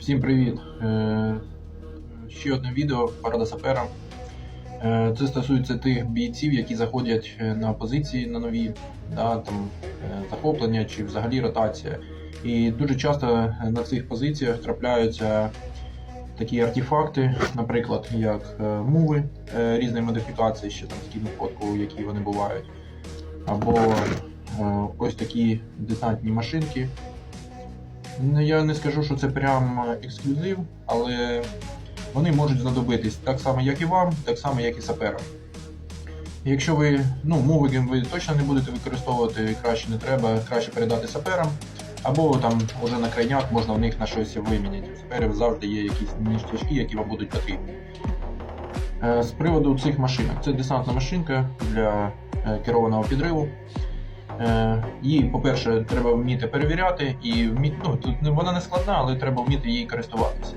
Всім привіт! Е, Ще одне відео порада сапера. Е, Це стосується тих бійців, які заходять е, на позиції на нові, да, там, захоплення чи взагалі ротація. І дуже часто на цих позиціях трапляються такі артефакти, наприклад, як муви різної модифікації, ще там скину фотку, які вони бувають. Або ось такі десантні машинки. Ну, Я не скажу, що це прям ексклюзив, але вони можуть знадобитись так само, як і вам, так само, як і саперам. Якщо ви ну, мувиком ви точно не будете використовувати, краще не треба, краще передати саперам, або там уже на крайняк можна в них на щось виміняти. У саперів завжди є якісь ніштячки, які вам будуть потрібні. Е, З приводу цих машинок, це десантна машинка для е, керованого підриву. Е, Її, по-перше, треба вміти перевіряти, і вміти, ну, тут вона не складна, але треба вміти її користуватися.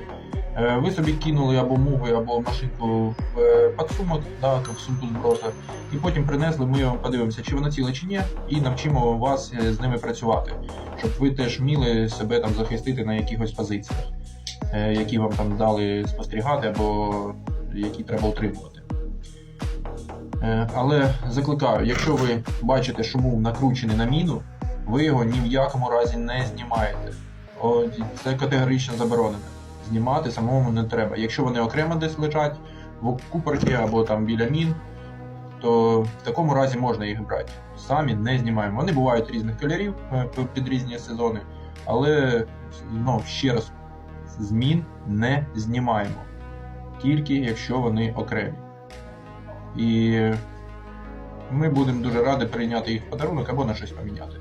Е, Ви собі кинули або муви, або машинку в е, подсумок, да, в сумку зброса, і потім принесли, ми подивимося, чи вона ціла чи ні, і навчимо вас з ними працювати, щоб ви теж вміли себе там захистити на якихось позиціях, які вам там дали спостерігати, або які треба утримувати. Е, Але закликаю, якщо ви бачите, що мув накручений на міну, ви його ні в якому разі не знімаєте. Це категорично заборонено. Знімати самому не треба. Якщо вони окремо десь лежать в купорті або там біля мін, то в такому разі можна їх брати. Самі не знімаємо. Вони бувають різних кольорів е, під різні сезони, але ну, ще раз, з мін не знімаємо. Тільки якщо вони окремі. І ми будемо дуже раді прийняти їх в подарунок або на щось поміняти.